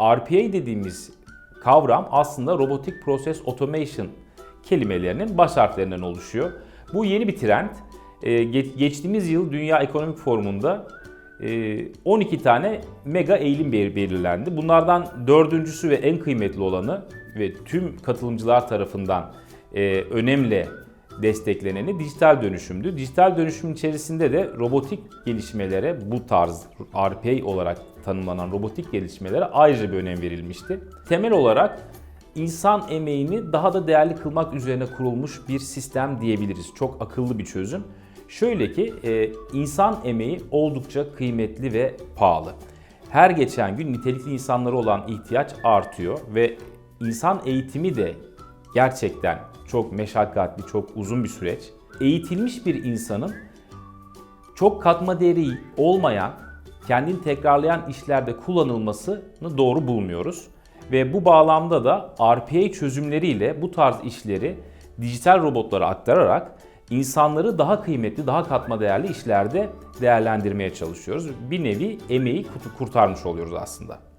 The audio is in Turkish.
RPA dediğimiz kavram aslında Robotic Process Automation kelimelerinin baş harflerinden oluşuyor. Bu yeni bir trend. Ee, ge- Geçtiğimiz yıl Dünya Ekonomik Forumu'nda e, 12 tane mega eğilim bel- belirlendi. Bunlardan dördüncüsü ve en kıymetli olanı ve tüm katılımcılar tarafından e, önemli destekleneni dijital dönüşümdü. Dijital dönüşüm içerisinde de robotik gelişmelere bu tarz RPA olarak tanımlanan robotik gelişmelere ayrıca bir önem verilmişti. Temel olarak insan emeğini daha da değerli kılmak üzerine kurulmuş bir sistem diyebiliriz. Çok akıllı bir çözüm. Şöyle ki e, insan emeği oldukça kıymetli ve pahalı. Her geçen gün nitelikli insanlara olan ihtiyaç artıyor ve insan eğitimi de gerçekten çok meşakkatli, çok uzun bir süreç. Eğitilmiş bir insanın çok katma değeri olmayan, kendini tekrarlayan işlerde kullanılmasını doğru bulmuyoruz. Ve bu bağlamda da RPA çözümleriyle bu tarz işleri dijital robotlara aktararak insanları daha kıymetli, daha katma değerli işlerde değerlendirmeye çalışıyoruz. Bir nevi emeği kurtarmış oluyoruz aslında.